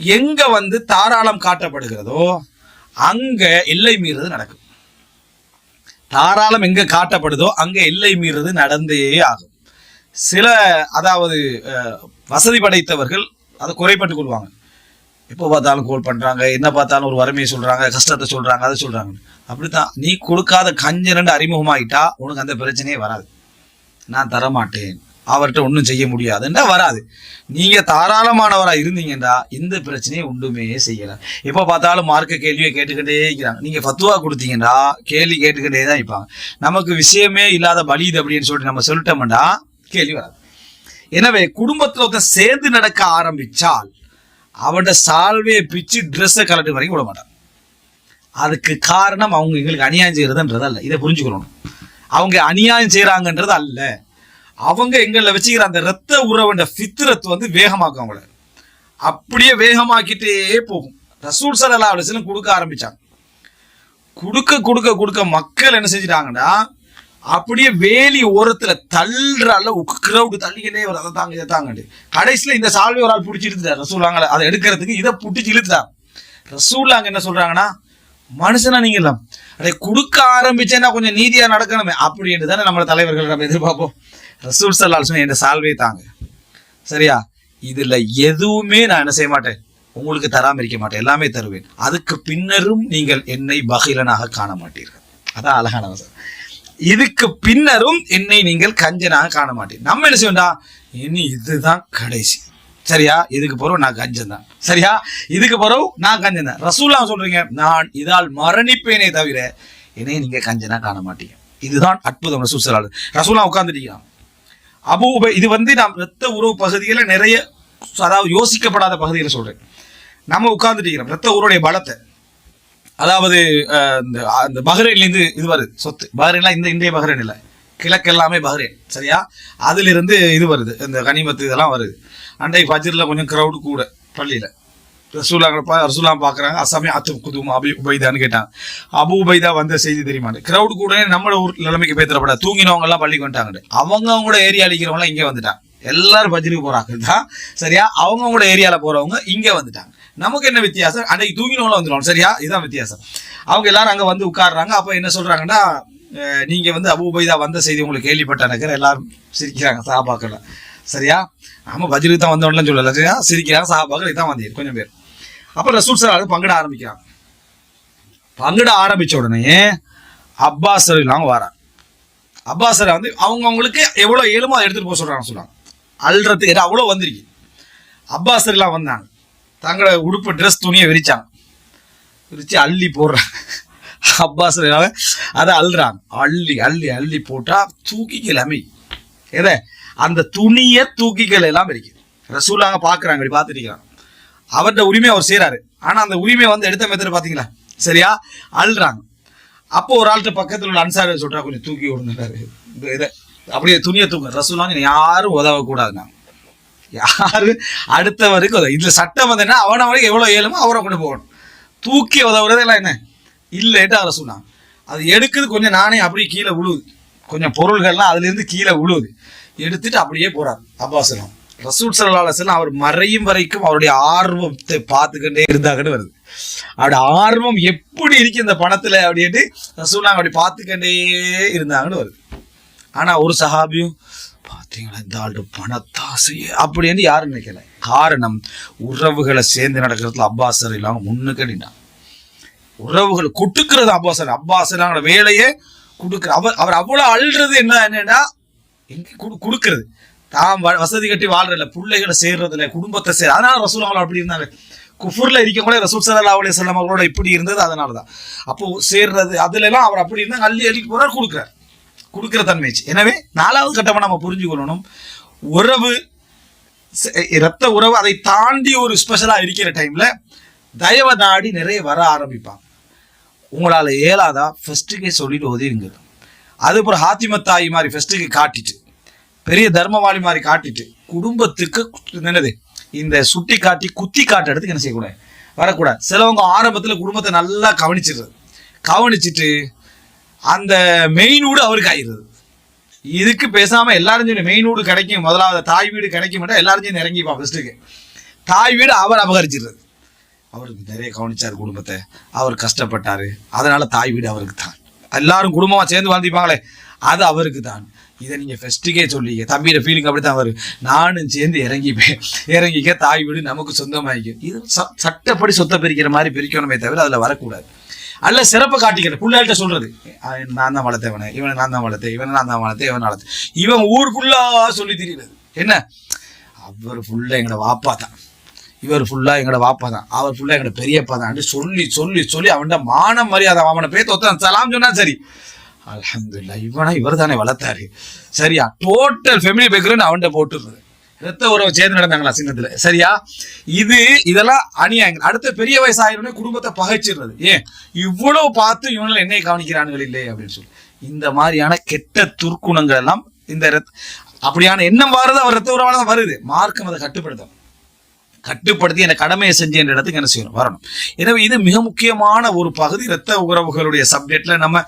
எங்க வந்து தாராளம் காட்டப்படுகிறதோ அங்க எல்லை மீறுறது நடக்கும். தாராளம் எங்க காட்டப்படுதோ அங்க எல்லை மீறுறது நடந்தே ஆகும். சில அதாவது வசதி படைத்தவர்கள் அதை குறைப்பட்டுக் கொள்வாங்க. எப்போ பார்த்தாலும் கோல் பண்ணுறாங்க என்ன பார்த்தாலும் ஒரு வறுமையை சொல்கிறாங்க கஷ்டத்தை சொல்கிறாங்க அதை சொல்றாங்க. அப்படித்தான் நீ கொடுக்காத கஞ்சனண்டு அறிமுகமாயிட்டா உனக்கு அந்த பிரச்சனையே வராது. நான் தரமாட்டேன். அவர்கிட்ட ஒன்றும் செய்ய முடியாதுன்னா வராது. நீங்கள் தாராளமானவராக இருந்தீங்கன்னா இந்த பிரச்சனையை ஒன்றுமே செய்யலாம் எப்போ பார்த்தாலும் மார்க்க கேள்வியை கேட்டுக்கிட்டே இருக்கிறாங்க. நீங்கள் ஃபத்துவா கொடுத்தீங்கன்னா கேள்வி கேட்டுக்கிட்டே தான் இருப்பாங்க. நமக்கு விஷயமே இல்லாத பலிது அப்படின்னு சொல்லிட்டு நம்ம சொல்லிட்டோம்னா கேள்வி வராது. எனவே குடும்பத்தில் ஒருத்தன் சேர்ந்து நடக்க ஆரம்பிச்சால் அவட சால்வையை பிச்சு ட்ரெஸ்ஸை கலட்டு வரைக்கும் விட மாட்டான். அதுக்கு காரணம் அவங்க எங்களுக்கு அநியாயம் செய்கிறதுன்றது அல்ல இதை புரிஞ்சுக்கணும். அவங்க அநியாயம் செய்கிறாங்கன்றது அல்ல அவங்க எங்களை வச்சுக்கிற அந்த ரத்த உறவுன்ற ஃபித்ரத் வந்து வேகமாக்கும் அவங்கள. அப்படியே வேகமாக்கிட்டே போகும். ரசூல் சல்லா அலிஸ்லம் கொடுக்க ஆரம்பிச்சாங்க. கொடுக்க கொடுக்க கொடுக்க மக்கள் என்ன செஞ்சிட்டாங்கன்னா அப்படியே வேலி ஓரத்துல தள்ளுற அளவு கிரௌடு தள்ளிக்கிட்டே ஒரு அதை தாங்க இதை தாங்கண்டு கடைசியில இந்த சால்வை ஒரு ஆள் பிடிச்சி இழுத்துட்டார். ரசூலாங்க அதை எடுக்கிறதுக்கு இதை பிடிச்சி இழுத்துட்டாங்க ரசூலாங்க என்ன சொல்றாங்கன்னா மனுஷனா நீங்க இல்ல அதை கொடுக்க ஆரம்பிச்சேன்னா கொஞ்சம் நீதியா நடக்கணுமே. அப்படின்னு தானே நம்ம தலைவர்கள் நம்ம எதிர்பார்ப்போம். ரசூல் சல்லால் என்ற என் சால்வை தாங்க. சரியா? இதுல எதுவுமே நான் என்ன செய்ய மாட்டேன். உங்களுக்கு தராம இருக்க மாட்டேன். எல்லாமே தருவேன். அதுக்கு பின்னரும் நீங்கள் என்னை பகிலனாக காண மாட்டீர்கள். அதான் அழகான வசனம். இதுக்கு பின்னரும் என்னை நீங்கள் கஞ்சனாக காண மாட்டேன் நம்ம என்ன செய்வோம்டா? இனி இதுதான் கடைசி. சரியா? இதுக்கு பிறகு நான் கஞ்சன் தான். சரியா? இதுக்கு பிறகு நான் கஞ்சன் தான். ரசூல்லா சொல்றீங்க நான் இதால் மரணிப்பேனே தவிர என்னையே நீங்க கஞ்சனா காண மாட்டீங்க. இதுதான் அற்புதம் ரசூல் ரசூலா உட்காந்துட்டீங்க அபூப இது வந்து நான் ரத்த உறவு பகுதியில் நிறைய அதாவது யோசிக்கப்படாத பகுதியில் சொல்றேன். நம்ம உட்கார்ந்துட்டு ரத்த உருடைய பலத்தை. அதாவது இந்த அந்த பஹ்ரைன்லேருந்து இது வருது சொத்து. பஹ்ரைன்லாம் இந்த இந்திய பஹ்ரைன் இல்லை. கிழக்கு எல்லாமே பஹ்ரைன் சரியா? அதிலிருந்து இது வருது இந்த கனிமத்து இதெல்லாம் வருது. அண்டை ஃபஜ்ரில் கொஞ்சம் க்ரௌடு கூட பள்ளியில். ரசூலாங்களை பா ரசூலாம் பார்க்குறாங்க. அசாமி அத்து குதும் அபி உபைதான்னு கேட்டாங்க. அபு உபைதா வந்த செய்தி தெரியுமாண்டு க்ரௌடு கூட நம்ம ஊர் நிலைமைக்கு பேத்துறப்படா தூங்கினவங்கலாம் பள்ளிக்கு வந்துட்டாங்க அவங்க அவங்களோட ஏரியா அழிக்கிறவங்களாம் இங்கே வந்துட்டாங்க. எல்லாரும் பஜ்ருக்கு போறாங்க. தான் சரியா? அவங்க அவங்களோட ஏரியாவில் போறவங்க இங்கே வந்துட்டாங்க. நமக்கு என்ன வித்தியாசம்? அன்னைக்கு தூங்கினவங்களும் வந்துடுவாங்க சரியா? இதுதான் வித்தியாசம். அவங்க எல்லாரும் அங்கே வந்து உட்கார்றாங்க. அப்போ என்ன சொல்றாங்கன்னா நீங்கள் வந்து அபு உபைதா வந்த செய்தி உங்களுக்கு கேள்விப்பட்ட நினைக்கிற எல்லாரும் சிரிக்கிறாங்க சாபாக்கள் சரியா? ஆமா பஜ்ருக்கு தான் வந்தவன்லாம் சொல்லல சரியா சிரிக்கிறாங்க சாபாக்கள் இதான் வந்தீர். கொஞ்சம் பேர். அப்புறம் ரசூல் சார் பங்கிட ஆரம்பிக்கிறாங்க பங்கிட ஆரம்பிச்ச உடனே அப்பாஸ் எல்லாம் வரான் அப்பாஸ் வந்து அவங்க அவங்களுக்கு ஏழுமோ அதை எடுத்துகிட்டு போக சொல்கிறாங்க சொல்றாங்க. அல்றதுக்கு அவ்வளோ வந்திருக்கு. அப்பாஸ் எல்லாம் வந்தாங்க. தங்களோட உடுப்பு ட்ரெஸ் துணியை விரிச்சாங்க. விரித்து அள்ளி போடுறாங்க. அப்பாஸ் எல்லாம் அதை அள்ளுறாங்க. அள்ளி அள்ளி அள்ளி போட்டால் தூக்கிக்கலாமே எதை? அந்த துணியை தூக்கிகள் எல்லாம் இருக்குது ரசூலாக பார்க்குறாங்க இப்படி பார்த்துட்டு இருக்கிறாங்க அவர்கிட்ட உரிமை அவர் செய்கிறாரு ஆனா அந்த உரிமையை வந்து எடுத்த மெத்தட் பாத்தீங்களா சரியா? அழுறாங்க அப்போ ஒரு ஆள்கிட்ட பக்கத்துல உள்ள அன்சாரி சொல்றா கொஞ்சம் தூக்கி விடுங்கிறாரு. இதை அப்படியே துணியை தூங்க ரசூலாங்க யாரும் உதவக்கூடாதுண்ணா யாரு? அடுத்தவருக்கு உதவ. இதுல சட்டம் வந்து என்ன? அவனை வரைக்கும் எவ்வளவு ஏழுமோ அவரை கொண்டு போகணும். தூக்கி உதவுறது எல்லாம் என்ன? இல்லைட்டு அவரை சொன்னாங்க. அது எடுக்குது கொஞ்சம் நானே அப்படியே கீழே விழுவுது கொஞ்சம் பொருள்கள்லாம் அதுல இருந்து கீழே விழுவுது எடுத்துட்டு அப்படியே போறாரு. அப்பாசனம். ரசூல் சல்லா அவர் மறையும் வரைக்கும் அவருடைய ஆர்வத்தை பார்த்துக்கிட்டே இருந்தாங்கன்னு வருது. அவருடைய ஆர்வம் எப்படி இருக்கு இந்த பணத்துல அப்படின்ட்டு ரசூல் அப்படி பார்த்துக்கிட்டே இருந்தாங்கன்னு வருது. ஆனா ஒரு சஹாபியும் பார்த்தீங்களா இந்த ஆளு பணத்தாசை அப்படின்னு யாரும் நினைக்கல. காரணம் உறவுகளை சேர்ந்து நடக்கிறதுல அப்பாசர் இல்லாமல் முன்னுக்கு உறவுகளை உறவுகள் குட்டுக்கிறது அப்பாசர். அப்பாசர் வேலையே கொடுக்குற அவர் அவர் அவ்வளோ அழுறது என்ன என்னன்னா எங்க குடு- தான் வசதி கட்டி வாழ்றதில்ல பிள்ளைகளை சேர்றதில்ல குடும்பத்தை சேர் அதனால ரசூல் அவங்கள அப்படி இருந்தாங்க. குஃபூரில் இருக்கவங்களே ரசூல் சல்லா அலி சொல்லம் அவங்களோட இப்படி இருந்தது அதனால தான். அப்போ சேர்றது அதுலலாம் அவர் அப்படி இருந்தாங்க அள்ளி அள்ளி போறார் கொடுக்குறார். கொடுக்குற தன்மைச்சு எனவே நாலாவது கட்டமாக நம்ம புரிஞ்சுக்கொள்ளணும் உறவு ரத்த இரத்த உறவு அதை தாண்டி ஒரு ஸ்பெஷலாக இருக்கிற டைமில் தயவ நாடி நிறைய வர ஆரம்பிப்பாங்க. உங்களால் இயலாதா? ஃபர்ஸ்ட்டுக்கே சொல்லிட்டு ஒதுங்க அதுக்கப்புறம் ஹாத்திம தாய் மாதிரி ஃபெஸ்ட்டுக்கு காட்டிட்டு. பெரிய தர்மவாளி மாதிரி காட்டிட்டு குடும்பத்துக்கு என்னது? இந்த சுட்டி காட்டி குத்தி காட்டுறதுக்கு என்ன செய்யக்கூடாது? வரக்கூடாது. சிலவங்க ஆரம்பத்தில் குடும்பத்தை நல்லா கவனிச்சிடுறது. கவனிச்சிட்டு அந்த மெயின் அவருக்கு ஆயிடுறது. இதுக்கு பேசாமல் எல்லாரும் சொல்லி மெயின் கிடைக்கும். முதலாவது தாய் வீடு கிடைக்க மாட்டா எல்லாரும் சொல்லி இறங்கிப்பான் ஃபஸ்ட்டுக்கு தாய் வீடு அவர் அபகரிச்சிடுறது. அவர் நிறைய கவனிச்சார் குடும்பத்தை. அவர் கஷ்டப்பட்டார். அதனால் தாய் வீடு அவருக்கு தான் எல்லாரும் குடும்பமாக சேர்ந்து வாழ்ந்திப்பாங்களே அது அவருக்கு தான். இதை நீங்க ஃபெஸ்ட்டுக்கே சொல்லிங்க தம்பியோட ஃபீலிங் அப்படி தான் வரும். நானும் சேர்ந்து இறங்கிப்பேன் இறங்கிக்க தாய் வீடு நமக்கு சொந்தமாயிக்க இது ச- சட்டப்படி சொத்தை பிரிக்கிற மாதிரி பிரிக்கணுமே தவிர அதில் வரக்கூடாது. அல்ல சிறப்பை காட்டிக்கிறது பிள்ளைகிட்ட சொல்றது. நான் தான் வளர்த்தேன் இவனை நான் தான் வளர்த்தேன். இவனை நான் தான் வளர்த்தேன். இவன் வளர்த்தேன். இவன் ஊர் ஃபுல்லா சொல்லி திரிகிறது என்ன? அவர் ஃபுல்லா எங்களோட வாப்பா தான். இவர் ஃபுல்லா எங்களோட வாப்பா தான். அவர் ஃபுல்லா எங்களோட பெரியப்பா தான். சொல்லி சொல்லி சொல்லி அவன்கிட்ட மான மரியாதை அவனை பேத்து ஒருத்தன் சலாம் சொன்னா சரி. அலமதுல்லா இவனா இவர் தானே வளர்த்தாரு. சரியா? டோட்டல் ஃபெமிலி பேக்ரவுண்ட் அவன்கிட்ட போட்டுருது ரத்த உறவு சேர்ந்து நடந்தாங்களா சின்னத்துல? சரியா? இது இதெல்லாம் அநியாயங்கள். அடுத்த பெரிய வயசாயிருமே குடும்பத்தை பகைச்சிடுறது. ஏன்? இவ்வளவு பார்த்து இவங்களை என்னை கவனிக்கிறானுகள் இல்லை அப்படின்னு சொல்லி. இந்த மாதிரியான கெட்ட துர்க்குணங்கள் எல்லாம் இந்த ரத் அப்படியான எண்ணம் வருது அவர் ரத்த உறவான தான் வருது. மார்க்கம் அதை கட்டுப்படுத்தும் கட்டுப்படுத்தி என கடமையை செஞ்சு என்ற இடத்துக்கு என்ன செய்யணும்? வரணும். எனவே இது மிக முக்கியமான ஒரு பகுதி இரத்த உறவுகளுடைய சப்ஜெக்ட்ல நம்ம